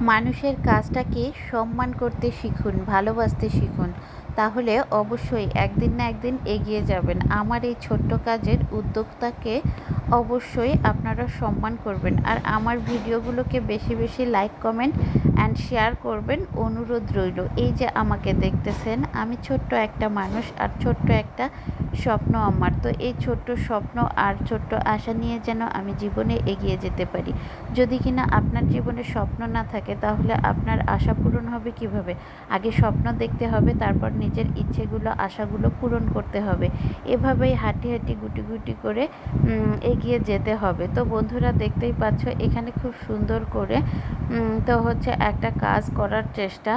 মানুষের কাজটাকে সম্মান করতে শিখুন, ভালোবাসতে শিখুন। তাহলে অবশ্যই একদিন না একদিন এগিয়ে যাবেন। আমার এই ছোট্ট কাজের উদ্যোক্তাকে অবশ্যই আপনারা সম্মান করবেন। আর আমার ভিডিওগুলোকে বেশি বেশি লাইক, কমেন্ট অ্যান্ড শেয়ার করবেন, অনুরোধ রইল। এই যে আমাকে দেখতেছেন, আমি ছোট্ট একটা মানুষ আর ছোট্ট একটা স্বপ্ন আমার। তো এই ছোট্ট স্বপ্ন আর ছোট্ট আশা নিয়ে যেন আমি জীবনে এগিয়ে যেতে পারি। যদি কিনা আপনার জীবনে স্বপ্ন না থাকে তাহলে আপনার আশা পূরণ হবে কীভাবে? আগে স্বপ্ন দেখতে হবে, তারপর নিজের ইচ্ছেগুলো, আশাগুলো পূরণ করতে হবে। এভাবেই হাঁটি হাঁটি, গুটি গুটি করে এগিয়ে যেতে হবে। তো বন্ধুরা দেখতেই পাচ্ছ, এখানে খুব সুন্দর করে তো হচ্ছে একটা কাজ করার চেষ্টা।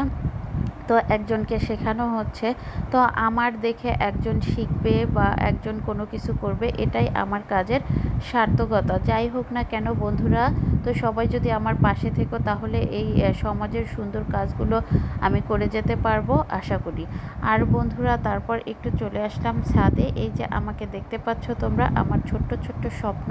তো একজনকে শেখানো হচ্ছে। তো আমার দেখে একজন শিখবে বা একজন কোনো কিছু করবে, এটাই আমার কাজের সার্থকতা। যাই হোক না কেন বন্ধুরা, তো সবাই যদি আমার পাশে থেকো তাহলে এই সমাজের সুন্দর কাজগুলো আমি করে যেতে পারব, আশা করি। আর বন্ধুরা, তারপর একটু চলে আসলাম ছাদে। এই যে আমাকে দেখতে পাচ্ছ তোমরা, আমার ছোট্ট ছোট্ট স্বপ্ন।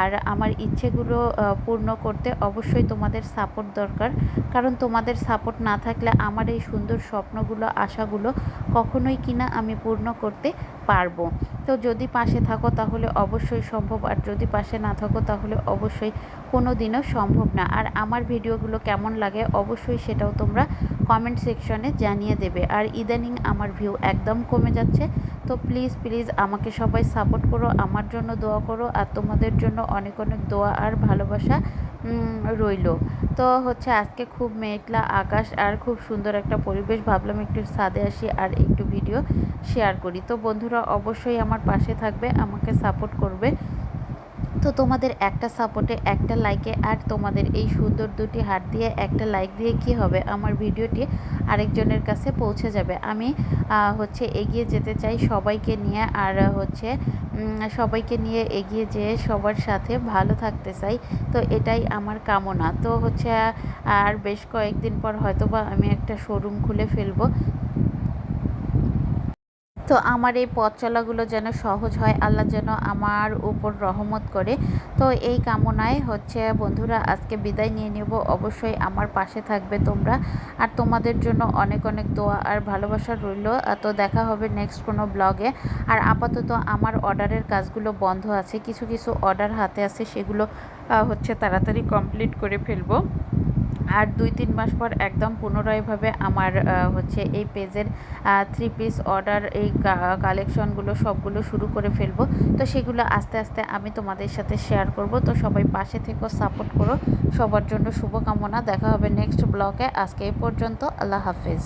আর আমার ইচ্ছেগুলো পূর্ণ করতে অবশ্যই তোমাদের সাপোর্ট দরকার। কারণ তোমাদের সাপোর্ট না থাকলে আমার এই সুন্দর স্বপ্নগুলো, আশাগুলো কখনোই কিনা আমি পূর্ণ করতে পারব। তো যদি পাশে থাকো তাহলে অবশ্যই সম্ভব, আর যদি পাশে না থাকো তাহলে অবশ্যই কোনো দিনও সম্ভব না। আর আমার ভিডিওগুলো কেমন লাগে অবশ্যই সেটাও তোমরা কমেন্ট সেকশনে জানিয়ে দেবে। আর ইদানিং আমার ভিউ একদম কমে যাচ্ছে, তো প্লিজ প্লিজ আমাকে সবাই সাপোর্ট করো, আমার জন্য দোয়া করো, আর তোমাদের জন্য অনেক অনেক দোয়া আর ভালোবাসা রইল। তো হচ্ছে আজকে খুব মেঘলা আকাশ আর খুব সুন্দর একটা পরিবেশ। ভাবলাম একটু ছাদে আসি আর একটু ভিডিও শেয়ার করি। তো বন্ধুরা, অবশ্যই আমার পাশে থাকবে, আমাকে সাপোর্ট করবে। তো তোমাদের একটা সাপোর্টে একটা লাইকে আর তোমাদের এই সুন্দর দুটি হাত দিয়ে একটা লাইক দিয়ে কি হবে? আমার ভিডিওটি আরেকজনের কাছে পৌঁছে যাবে। আমি হচ্ছে এগিয়ে যেতে চাই সবাইকে নিয়ে আর হচ্ছে সবাইকে নিয়ে এগিয়ে যেয়ে সবার সাথে ভালো থাকতে চাই। তো এটাই আমার কামনা। তো হচ্ছে, আর বেশ কয়েকদিন পর হয়তো বা আমি একটা শোরুম খুলে ফেলব। তো আমার এই পথ চলাগুলো যেন সহজ হয়, আল্লাহ যেন আমার উপর রহমত করে। তো এই কামনায় হচ্ছে বন্ধুরা, আজকে বিদায় নিয়ে নেব। অবশ্যই আমার পাশে থাকবে তোমরা। আর তোমাদের জন্য অনেক অনেক দোয়া আর ভালোবাসা রইল। তো দেখা হবে নেক্সট কোনো ব্লগে আর আপাতত আমার অর্ডারের কাজগুলো বন্ধ আছে। কিছু কিছু অর্ডার হাতে আছে, সেগুলো হচ্ছে তাড়াতাড়ি কমপ্লিট করে ফেলব। আর দুই তিন মাস পর একদম পুনরায়ভাবে আমার হচ্ছে এই পেজের থ্রি পিস অর্ডার এই কালেকশনগুলো সবগুলো শুরু করে ফেলব। তো সেগুলো আস্তে আস্তে আমি তোমাদের সাথে শেয়ার করব। তো সবাই পাশে থেকেও সাপোর্ট করো। সবার জন্য শুভকামনা। দেখা হবে নেক্সট ব্লগে আজকে এই পর্যন্ত। আল্লাহ হাফেজ।